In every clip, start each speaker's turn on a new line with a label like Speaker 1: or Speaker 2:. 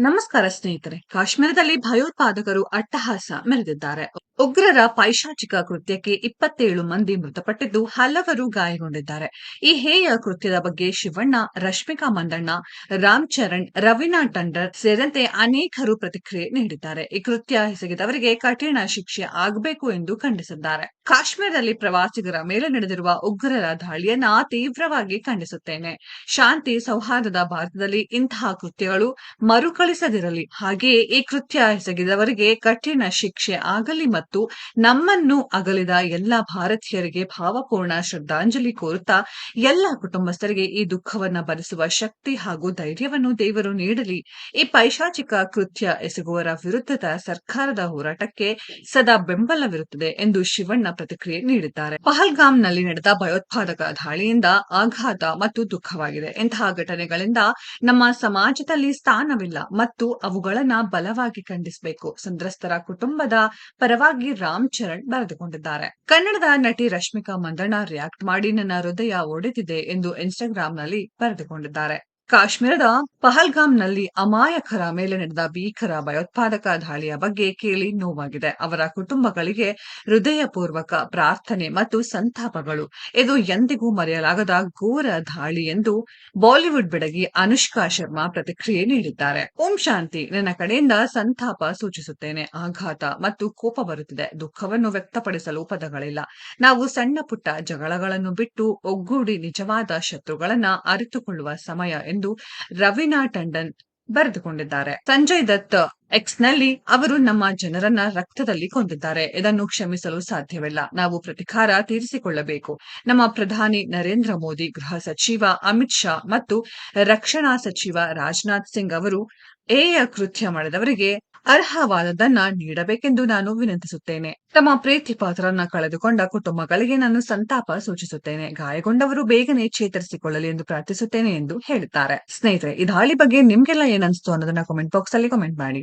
Speaker 1: ನಮಸ್ಕಾರ ಸ್ನೇಹಿತರೆ. ಕಾಶ್ಮೀರದಲ್ಲಿ ಭಯೋತ್ಪಾದಕರು ಅಟ್ಟಹಾಸ ಮೆರೆದಿದ್ದಾರೆ. ಉಗ್ರರ ಪೈಶಾಚಿಕ ಕೃತ್ಯಕ್ಕೆ ಇಪ್ಪತ್ತೇಳು ಮಂದಿ ಮೃತಪಟ್ಟಿದ್ದು ಹಲವರು ಗಾಯಗೊಂಡಿದ್ದಾರೆ. ಈ ಹೇಯ ಕೃತ್ಯದ ಬಗ್ಗೆ ಶಿವಣ್ಣ, ರಶ್ಮಿಕಾ ಮಂದಣ್ಣ, ರಾಮ್ ಚರಣ್, ರವೀನಾ ಟಂಡರ್ ಸೇರಿದಂತೆ ಅನೇಕರು ಪ್ರತಿಕ್ರಿಯೆ ನೀಡಿದ್ದಾರೆ. ಈ ಕೃತ್ಯ ಎಸಗಿದವರಿಗೆ ಕಠಿಣ ಶಿಕ್ಷೆ ಆಗಬೇಕು ಎಂದು ಖಂಡಿಸಿದ್ದಾರೆ. ಕಾಶ್ಮೀರದಲ್ಲಿ ಪ್ರವಾಸಿಗರ ಮೇಲೆ ನಡೆದಿರುವ ಉಗ್ರರ ದಾಳಿಯನ್ನ ತೀವ್ರವಾಗಿ ಖಂಡಿಸುತ್ತೇನೆ. ಶಾಂತಿ ಸೌಹಾರ್ದದ ಭಾರತದಲ್ಲಿ ಇಂತಹ ಕೃತ್ಯಗಳು ಮರುಕಳಿಸದಿರಲಿ. ಹಾಗೆಯೇ ಈ ಕೃತ್ಯ ಎಸಗಿದವರಿಗೆ ಕಠಿಣ ಶಿಕ್ಷೆ ಆಗಲಿ ಮತ್ತು ನಮ್ಮನ್ನು ಅಗಲಿದ ಎಲ್ಲ ಭಾರತೀಯರಿಗೆ ಭಾವಪೂರ್ಣ ಶ್ರದ್ಧಾಂಜಲಿ ಕೋರುತ್ತಾ ಎಲ್ಲ ಕುಟುಂಬಸ್ಥರಿಗೆ ಈ ದುಃಖವನ್ನ ಭರಿಸುವ ಶಕ್ತಿ ಹಾಗೂ ಧೈರ್ಯವನ್ನು ದೇವರು ನೀಡಲಿ. ಈ ಪೈಶಾಚಿಕ ಕೃತ್ಯ ಎಸಗುವರ ವಿರುದ್ಧದ ಸರ್ಕಾರದ ಹೋರಾಟಕ್ಕೆ ಸದಾ ಬೆಂಬಲವಿರುತ್ತದೆ ಎಂದು ಶಿವಣ್ಣ ಪ್ರತಿಕ್ರಿಯೆ ನೀಡಿದ್ದಾರೆ. ಪಹಲ್ಗಾಮ್ನಲ್ಲಿ ನಡೆದ ಭಯೋತ್ಪಾದಕ ದಾಳಿಯಿಂದ ಆಘಾತ ಮತ್ತು ದುಃಖವಾಗಿದೆ. ಇಂತಹ ಘಟನೆಗಳಿಂದ ನಮ್ಮ ಸಮಾಜದಲ್ಲಿ ಸ್ಥಾನವಿಲ್ಲ ಮತ್ತು ಅವುಗಳನ್ನ ಬಲವಾಗಿ ಖಂಡಿಸಬೇಕು. ಸಂತ್ರಸ್ತರ ಕುಟುಂಬದ ಪರವಾಗಿ ರಾಮ್ ಚರಣ್ ಬರೆದುಕೊಂಡಿದ್ದಾರೆ. ಕನ್ನಡದ ನಟಿ ರಶ್ಮಿಕಾ ಮಂದಣ್ಣ ರಿಯಾಕ್ಟ್ ಮಾಡಿ ನನ್ನ ಹೃದಯ ಒಡೆದಿದೆ ಎಂದು ಇನ್ಸ್ಟಾಗ್ರಾಂನಲ್ಲಿ ಬರೆದುಕೊಂಡಿದ್ದಾರೆ. ಕಾಶ್ಮೀರದ ಪಹಲ್ಗಾಮ್ನಲ್ಲಿ ಅಮಾಯಕರ ಮೇಲೆ ನಡೆದ ಭೀಕರ ಭಯೋತ್ಪಾದಕ ದಾಳಿಯ ಬಗ್ಗೆ ಕೇಳಿ ನೋವಾಗಿದೆ. ಅವರ ಕುಟುಂಬಗಳಿಗೆ ಹೃದಯಪೂರ್ವಕ ಪ್ರಾರ್ಥನೆ ಮತ್ತು ಸಂತಾಪಗಳು. ಇದು ಎಂದಿಗೂ ಮರೆಯಲಾಗದ ಘೋರ ದಾಳಿ ಎಂದು ಬಾಲಿವುಡ್ ಬೆಡಗಿ ಅನುಷ್ಕಾ ಶರ್ಮಾ ಪ್ರತಿಕ್ರಿಯೆ ನೀಡಿದ್ದಾರೆ. ಓಂ ಶಾಂತಿ, ನನ್ನ ಕಡೆಯಿಂದ ಸಂತಾಪ ಸೂಚಿಸುತ್ತೇನೆ. ಆಘಾತ ಮತ್ತು ಕೋಪ ಬರುತ್ತಿದೆ. ದುಃಖವನ್ನು ವ್ಯಕ್ತಪಡಿಸಲು ಪದಗಳಿಲ್ಲ. ನಾವು ಸಣ್ಣ ಪುಟ್ಟ ಜಗಳಗಳನ್ನು ಬಿಟ್ಟು ಒಗ್ಗೂಡಿ ನಿಜವಾದ ಶತ್ರುಗಳನ್ನ ಅರಿತುಕೊಳ್ಳುವ ಸಮಯ ಎಂದು ರವೀನಾ ಟಂಡನ್ ಬರೆದುಕೊಂಡಿದ್ದಾರೆ. ಸಂಜಯ್ ದತ್ ಎಕ್ಸ್ನಲ್ಲಿ ಅವರು ನಮ್ಮ ಜನರನ್ನ ರಕ್ತದಲ್ಲಿ ಕೊಂದಿದ್ದಾರೆ. ಇದನ್ನು ಕ್ಷಮಿಸಲು ಸಾಧ್ಯವಿಲ್ಲ. ನಾವು ಪ್ರತಿಕಾರ ತೀರಿಸಿಕೊಳ್ಳಬೇಕು. ನಮ್ಮ ಪ್ರಧಾನಿ ನರೇಂದ್ರ ಮೋದಿ, ಗೃಹ ಸಚಿವ ಅಮಿತ್ ಶಾ ಮತ್ತು ರಕ್ಷಣಾ ಸಚಿವ ರಾಜನಾಥ್ ಸಿಂಗ್ ಅವರು ಎಯ ಕೃತ್ಯ ಮಾಡಿದವರಿಗೆ ಅರ್ಹವಾದದನ್ನ ನೀಡಬೇಕೆಂದು ನಾನು ವಿನಂತಿಸುತ್ತೇನೆ. ತಮ್ಮ ಪ್ರೀತಿ ಪಾತ್ರರನ್ನ ಕಳೆದುಕೊಂಡ ಕುಟುಂಬಗಳಿಗೆ ನಾನು ಸಂತಾಪ ಸೂಚಿಸುತ್ತೇನೆ. ಗಾಯಗೊಂಡವರು ಬೇಗನೆ ಚೇತರಿಸಿಕೊಳ್ಳಲಿ ಎಂದು ಪ್ರಾರ್ಥಿಸುತ್ತೇನೆ ಎಂದು ಹೇಳುತ್ತಾರೆ. ಸ್ನೇಹಿತರೆ ಈ ದಾಳಿ ಬಗ್ಗೆ ನಿಮ್ಗೆಲ್ಲ ಏನನ್ಸ್ತು ಅನ್ನೋದನ್ನ ಕಾಮೆಂಟ್ ಬಾಕ್ಸ್ ಅಲ್ಲಿ ಕಾಮೆಂಟ್ ಮಾಡಿ.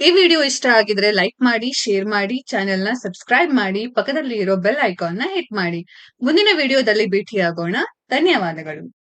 Speaker 1: ಈ ವಿಡಿಯೋ ಇಷ್ಟ ಆಗಿದ್ರೆ ಲೈಕ್ ಮಾಡಿ ಶೇರ್ ಮಾಡಿ ಚಾನೆಲ್ನ ಸಬ್ಸ್ಕ್ರೈಬ್ ಮಾಡಿ ಪಕ್ಕದಲ್ಲಿ ಇರೋ ಬೆಲ್ ಐಕಾನ್ನ ಹಿಟ್ ಮಾಡಿ. ಮುಂದಿನ ವಿಡಿಯೋದಲ್ಲಿ ಭೇಟಿಯಾಗೋಣ. ಧನ್ಯವಾದಗಳು.